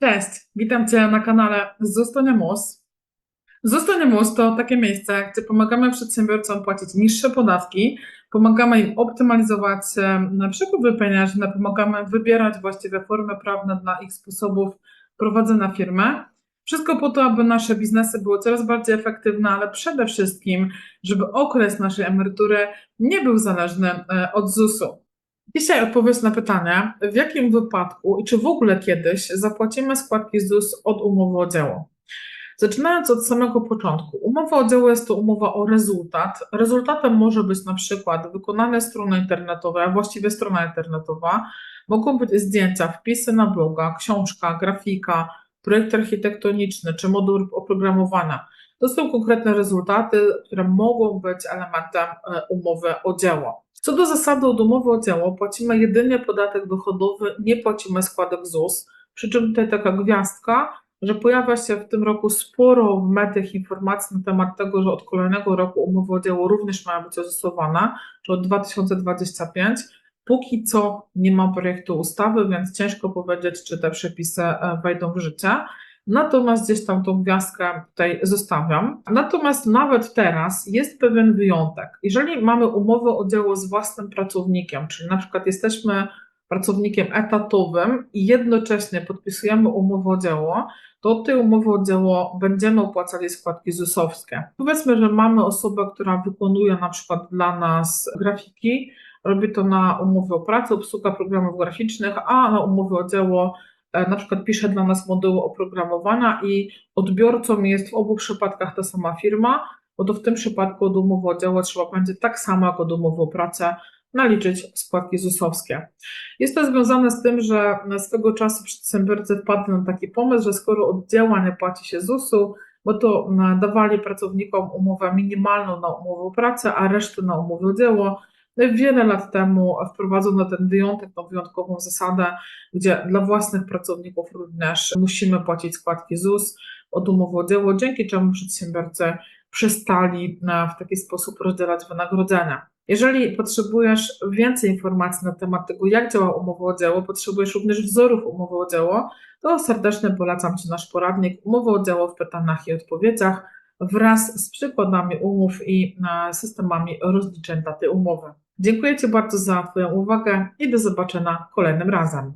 Cześć, witam Cię na kanale Zostanie Mus. Zostanie Mus to takie miejsce, gdzie pomagamy przedsiębiorcom płacić niższe podatki, pomagamy im optymalizować em, przepływy pieniężne, pomagamy wybierać właściwe formy prawne dla ich sposobów prowadzenia firmy. Wszystko po to, aby nasze biznesy były coraz bardziej efektywne, ale przede wszystkim, żeby okres naszej emerytury nie był zależny e, od ZUS-u. Dzisiaj odpowiedź na pytanie, w jakim wypadku i czy w ogóle kiedyś zapłacimy składki ZUS od umowy o dzieło. Zaczynając od samego początku, umowa o dzieło jest to umowa o rezultat. Rezultatem może być na przykład wykonane strony internetowe, a właściwie strona internetowa. Mogą być zdjęcia, wpisy na bloga, książka, grafika, projekt architektoniczny czy moduł oprogramowania. To są konkretne rezultaty, które mogą być elementem e, umowy o dzieło. Co do zasady od umowy o dzieło płacimy jedynie podatek dochodowy, nie płacimy składek ZUS, przy czym tutaj taka gwiazdka, że pojawia się w tym roku sporo w mediach informacji na temat tego, że od kolejnego roku umowy o dzieło również mają być ozusowane, że od 2025. Póki co nie ma projektu ustawy, więc ciężko powiedzieć, czy te przepisy e, wejdą w życie. Natomiast gdzieś tam tą gwiazdkę tutaj zostawiam. Natomiast nawet teraz jest pewien wyjątek. Jeżeli mamy umowę o dzieło z własnym pracownikiem, czyli na przykład jesteśmy pracownikiem etatowym i jednocześnie podpisujemy umowę o dzieło, to od tej umowy o dzieło będziemy opłacali składki ZUS-owskie. Powiedzmy, że mamy osobę, która wykonuje na przykład dla nas grafiki, robi to na umowę o pracę, obsługa programów graficznych, a na umowę o dzieło e, na przykład pisze dla nas moduły oprogramowania i odbiorcą jest w obu przypadkach ta sama firma, bo to w tym przypadku od umowy o dzieło trzeba będzie tak samo jak od umowy o pracę naliczyć składki ZUS-owskie. Jest to związane z tym, że swego czasu przedsiębiorcy wpadli na taki pomysł, że skoro od dzieła nie płaci się ZUS-u, bo to e, dawali pracownikom umowę minimalną na umowę o pracę, a resztę na umowę o dzieło. Wiele lat temu wprowadzono ten wyjątek, tą wyjątkową zasadę, gdzie dla własnych pracowników również musimy płacić składki ZUS od umowy o dzieło, dzięki czemu przedsiębiorcy przestali e, w taki sposób rozdzielać wynagrodzenia. Jeżeli potrzebujesz więcej informacji na temat tego, jak działa umowa o dzieło, potrzebujesz również wzorów umowy o dzieło, to serdecznie polecam Ci nasz poradnik Umowa o dzieło w pytaniach i odpowiedziach wraz z przykładami umów i e, systemami rozliczeń dla tej umowy. Dziękuję Ci bardzo za Twoją uwagę i do zobaczenia kolejnym razem.